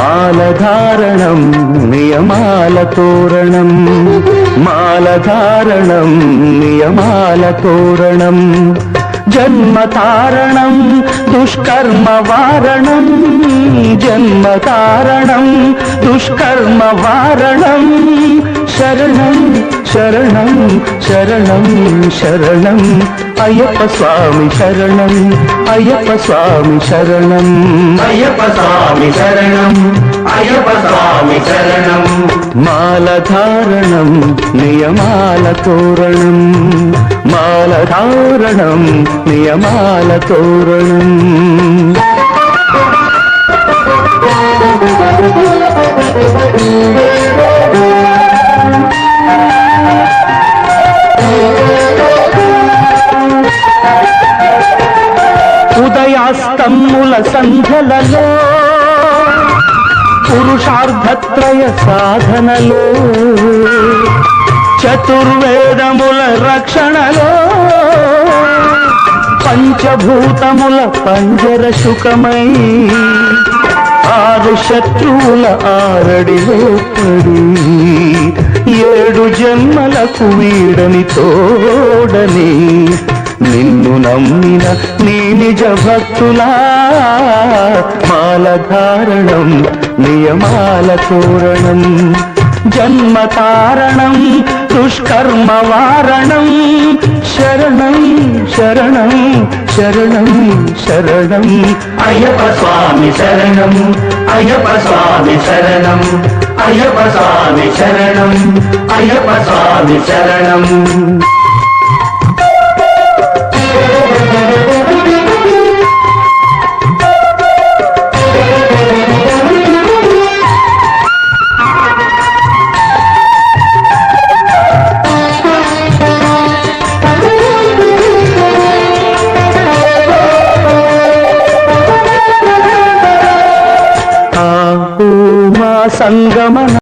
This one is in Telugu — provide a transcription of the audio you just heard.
మాలధారణం నియమాల తోరణం. మాలధారణం నియమాల తోరణం. జన్మతారణం దుష్కర్మ వారణం జన్మ కారణం దుష్కర్మ వారణం శరణం శరణం శరణం శరణం అయ్యప్ప స్వామి శరణం అయ్యప్ప స్వామి శరణం అయ్యప్ప స్వామి శరణం అయ్యప్ప స్వామి శరణం మాలధారణం నియమాల తోరణం. మాలధారణం నియమాల తోరణం. ఉదయాస్తమ్ముల సంధ్యలలో పురుషార్థత్రయ సాధనలో చతుర్వేదముల రక్షణలో పంచభూతముల పంజర శుకమై ఆరు శత్రువుల ఆరడిలో పడి ఏడు జన్మలకు వీడని తోడని నిన్ను నమ్మిన నీ నిజ భక్తులా మాలధారణం నియమాల తోరణం జన్మతారణం దుష్కర్మ వారణం. శరణం శరణం శరణం శరణం. అయ్యప్ప స్వామి శరణం అయ్యప్ప స్వామి శరణం అయ్యప్ప స్వామి శరణం అయ్యప్ప స్వామి శరణం. சங்கமன